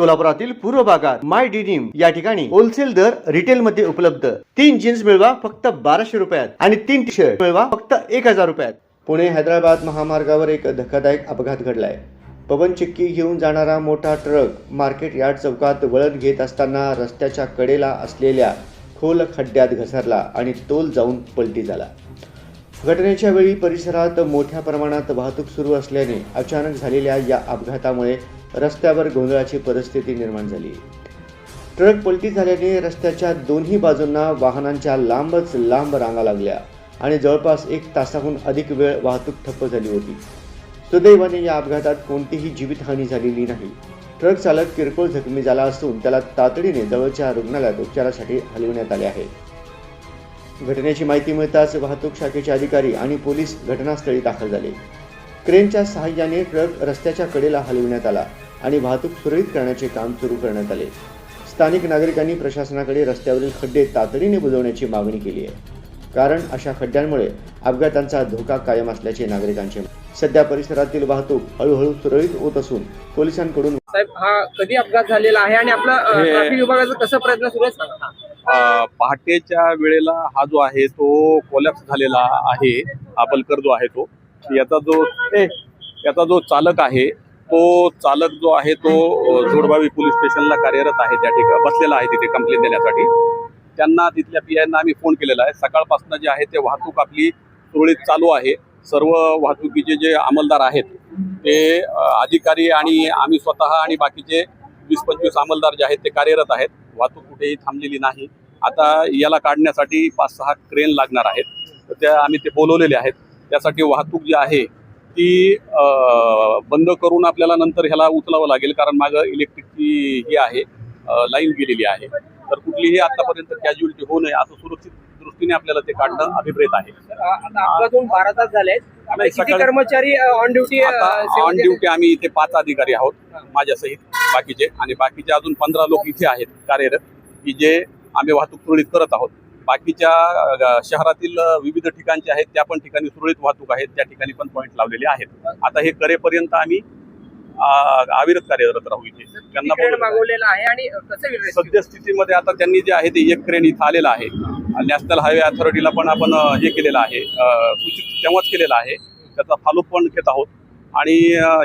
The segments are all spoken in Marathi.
सोलापुरातील पूर्व भागात माय डिनिम या ठिकाणी होलसेल दर रिटेल मध्ये उपलब्ध. तीन जीन्स मिळवा फक्त बाराशे रुपयात आणि तीन टी शर्ट मिळवा फक्त एक हजार रुपयात. पुणे हैदराबाद महामार्गावर एक धक्कादायक अपघात घडलाय. पवन चिक्की घेऊन जाणारा मोठा ट्रक मार्केट यार्ड चौकात वळण घेत असताना रस्त्याच्या कडेला असलेल्या खोल खड्ड्यात घसरला आणि तोल जाऊन पलटी झाला. घटनेच्या वेळी परिसरात मोठ्या प्रमाणात वाहतूक सुरू असल्याने अचानक झालेल्या या अपघातामुळे रस्त्यावर गोंधळाची परिस्थिती निर्माण झाली. ट्रक पलटी झाल्याने रस्त्याच्या दोन्ही बाजूंना वाहनांच्या लांबच लांब रांगा लागल्या आणि जवळपास एक तासाहून अधिक वेळ वाहतूक ठप्प झाली होती. सुदैवाने या अपघातात कोणतीही जीवितहानी झालेली नाही. ट्रक चालक किरकोळ जखमी झाला असून त्याला तातडीने जवळच्या रुग्णालयात उपचारासाठी हलविण्यात आले आहे. घटनेची माहिती मिळताच वाहतूक शाखेचे अधिकारी आणि पोलीस घटनास्थळी दाखल झाले. क्रेनच्या सहाय्याने ट्रक रस्त्याच्या कडेला हलविण्यात आला आणि वाहतूक सुरळीत करण्याचे काम सुरू करण्यात आले. स्थानिक नागरिकांनी प्रशासनाकडे रस्त्यावरील खड्डे तातडीने बुजवण्याची मागणी केली आहे. कारण अशा खड्ड्यांमुळे अपघातांचा धोका कायम असल्याचे नागरिकांचे. सध्या परिसरातील वाहतूक हळूहळू सुरळीत होत असून पोलिसांकडून साहेब हा कधी अपघात झालेला आहे आणि आपला ट्रॅफिक विभागाचा कसं प्रयत्न सुरू आहे पहाटेच्या वेळेला हा जो आहे तो कोलॅप्स झालेला आहे आपलकर जो आहे तो. याचा जो ए, याचा जो चालक आहे तो चालक जो आहे तो जोडबावी पोलीस स्टेशनला कार्यरत आहे त्या ठिकाणी बसलेला आहे तिथे कंप्लेंट देण्यासाठी. त्यांना तिथल्या पी आयना आम्ही फोन केलेला आहे. सकाळपासून जे आहे ते वाहतूक आपली सुरळीत चालू आहे. सर्व वाहतुकीचे जे अंमलदार आहेत ते अधिकारी आणि आम्ही स्वतः आणि बाकीचे वीस पंचवीस अंमलदार जे आहेत ते कार्यरत आहेत. वाहतूक कुठेही थांबलेली नाही. आता याला काढण्यासाठी पाच सहा क्रेन लागणार आहेत. तर त्या आम्ही ते बोलवलेले आहेत. त्यासाठी वाहतूक जी आहे ती बंद करून आपल्याला नंतर ह्याला उचलावं लागेल कारण मागं इलेक्ट्रिकची ही आहे लाईन गेलेली आहे. तर कुठलीही आतापर्यंत कॅज्युअलिटी होऊ नये असं सुरक्षित दृष्टीने आपल्याला ते काढणं अभिप्रेत आहे. कर्मचारी ऑन ड्युटी ऑन ड्युटी आम्ही इथे पाच अधिकारी आहोत माझ्यासहित बाकीचे. आणि बाकीचे अजून पंधरा लोक इथे आहेत कार्यरत की जे आम्ही वाहतूक सुरळीत करत आहोत. बाकीच्या शहरातील विविध ठिकाणचे आहेत त्या पण ठिकाणी सुरळीत वाहतूक आहेत त्या ठिकाणी पण पॉईंट लावलेले आहेत. आता हे करेपर्यंत आम्ही अविरत कार्यरत राहू इथे. त्यांना? सद्यस्थितीमध्ये आता त्यांनी जे आहे ते एक क्रेन इथं आलेलं आहे. नॅशनल हायवे अथॉरिटीला पण आपण हे केलेलं आहे सूचित तेव्हाच केलेलं आहे. त्याचा फॉलोअप पण घेत आहोत. आणि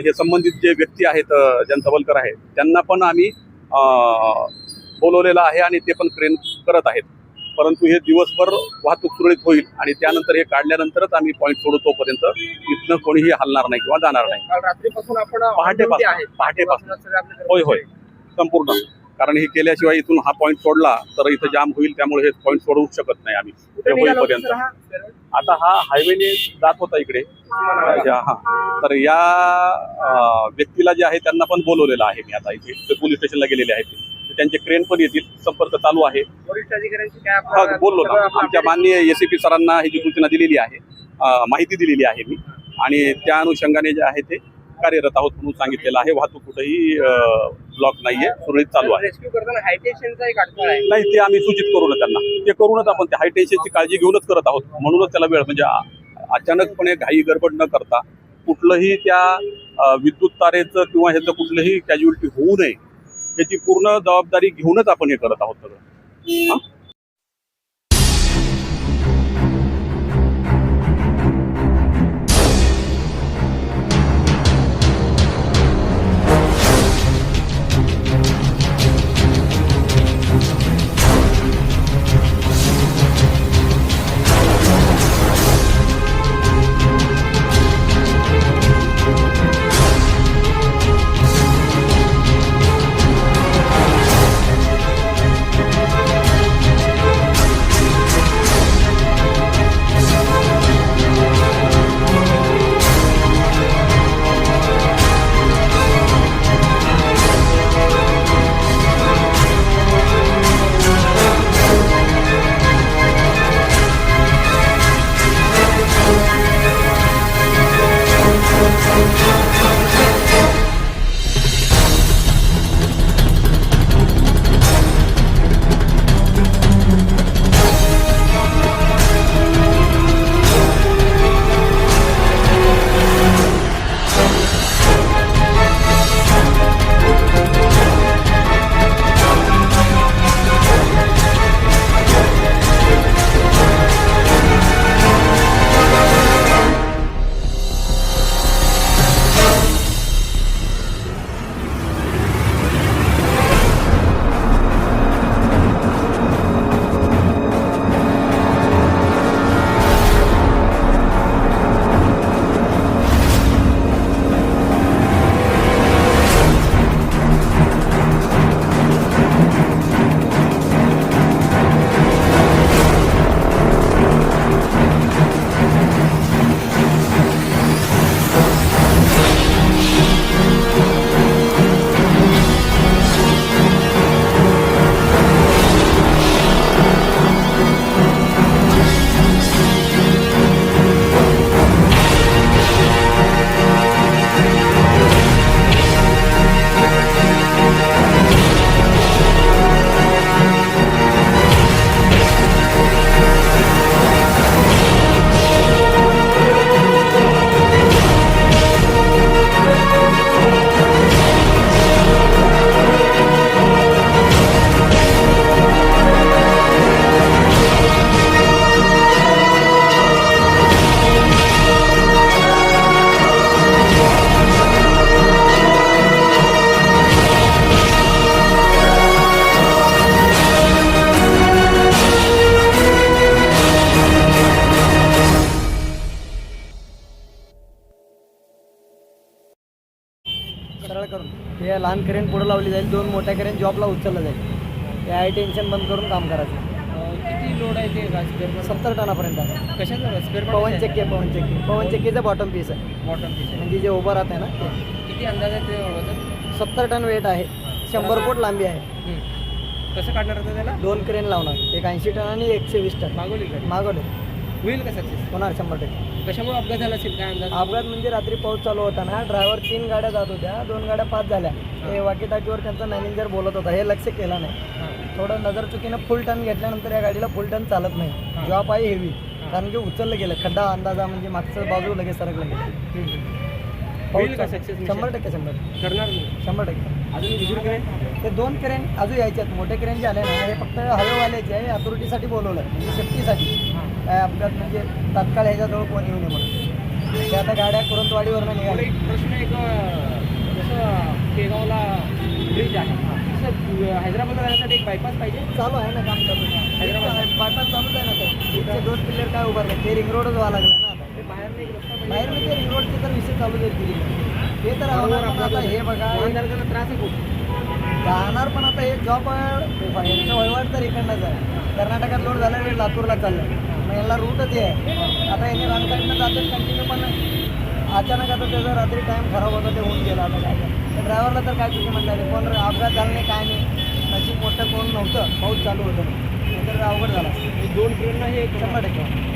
हे संबंधित जे व्यक्ती आहेत अ, जनसबलकर आहेत त्यांना पण आम्ही बोलवलेलं आहे आणि ते पण क्रेन करत आहेत. परंतु हे दिवसभर वाहतूक सुरळीत होईल आणि त्यानंतर हे काढल्यानंतरच आम्ही पॉईंट सोडू तोपर्यंत इथनं कोणीही हलणार नाही किंवा जाणार नाही. रात्रीपासून आपण पहाटेपासून-. पहाटेपासून. होय होय. संपूर्ण. कारण हे केल्याशिवाय इथून हा पॉईंट सोडला तर इथं जाम होईल त्यामुळे हे पॉईंट सोडवूच शकत नाही आम्ही. ते होईपर्यंत? आता हा हायवेने जात होता इकडे. हा. तर या व्यक्तीला जे आहे त्यांना पण बोलवलेलं आहे मी आता इथे. पोलीस स्टेशनला गेलेले आहेत. त्यांचे क्रेन पण येतील संपर्क चालू आहे. वरिष्ठ अधिकाऱ्यांची काय हा बोललो ना. आमच्या माननीय एसीपी सरांना ही जी सूचना दिलेली आहे माहिती दिलेली आहे मी. आणि त्या अनुषंगाने जे आहे ते कार्यरत आहोत म्हणून सांगितलेलं आहे. वाहतूक कुठेही ब्लॉक नाहीये. सुरळीत चालू आहे. हायटेन्शनचा नाही ते आम्ही सूचित करू ना त्यांना. ते करूनच आपण त्या हाय टेन्शनची काळजी घेऊनच करत आहोत. म्हणूनच त्याला वेळ म्हणजे अचानकपणे घाई गडबड न करता कुठलंही त्या विद्युत तारेचं किंवा ह्याचं कुठलंही कॅज्युअलिटी होऊ नये. याची पूर्ण जबाबदारी घेऊनच आपण हे करत आहोत सगळं. लहान करेन पुढे लावली जाईल दोन मोठ्या करेन जॉबला उचललं जाईल. हे आहे टेन्शन बंद करून काम करायचं. किती लोड आहे ते स्पेअर सत्तर टनापर्यंत आहे. कशाचं स्पेअर पवन चक्की आहे पवन चक्की. पवन चक्कीचं बॉटम पीस आहे. बॉटम म्हणजे जे उभं राहते ना ते. किती अंदाज आहे ते वजन सत्तर टन वेट आहे. शंभर फूट लांबी आहे. कसं काढणार होतं त्याला? दोन क्रेन लावणार. एक ऐंशी टन आणि एकशे वीस टन. मागवली का? मागवले. होईल का सक्सेस होणार शंभर टक्के. कशामुळे अपघात झाला असेल? काय अंदाज? अपघात म्हणजे रात्री पाऊस चालू होता ना ड्रायव्हर तीन गाड्या जात होत्या दोन गाड्या पाच झाल्या. ते वाकी टाकीवर त्यांचा मॅनेजर बोलत होता हे लक्ष केलं नाही. हां. थोडं नजर चुकीनं फुल टन घेतल्यानंतर या गाडीला फुल टन चालत नाही. जॉब आहे हेवी कारण की उचललं गेलं खड्डा अंदाजा म्हणजे मागचं बाजू लगेच सरकलं गेलं. होईल का सक्सेस शंभर टक्के शंभर. करणार नाही शंभर टक्के. अजून दुसरी काय ते दोन क्रेन अजून यायचे आहेत. मोठे क्रेन जे आले ना हे फक्त हवेवाल्याचे आहे. अथॉरिटीसाठी बोलवलं आहे. म्हणजे सेफ्टीसाठी काय अपघात म्हणजे तात्काळ ह्याच्याजवळ कोण येऊ नये म्हणून. ते आता गाड्या कुरंतवाडीवरनं मला एक प्रश्न एक अं, जसं पेगावला ब्रिज आहे. तसं अं, हैदराबादला जाण्यासाठी एक बायपास पाहिजे? चालू आहे ना काम चालू हैदराबाद. बायपास चालूच आहे ना ते. दोन पिल्लर काय उभारले? ते रिंग रोडच व्हावं लागलं ना आता. बाहेर म्हणजे रोडचे तर विषय चालू दिल्लीला हे तर आता. हे बघा त्रास आहे खूप. जाणार पण आता हे जॉब यांचं वहिवाट तर इकडनंच आहे. कर्नाटकात लोड झाला रे लातूरला चाललं. मग यांना रूटच हे आहे. आता यांनी रानसाईडनं जातात कंटिन्यू पण अचानक आता त्याचा रात्री टाईम खराब होता ते होऊन गेला आता काय. तर ड्रायव्हरला तर काय चुकी म्हणणार आहे कोण अपघात झाला नाही काय नाही. नशीब मोठं कोण नव्हतं पाऊस चालू होतं. तर अवघड झाला. दोन ट्रेनला हे शंभर टक्के.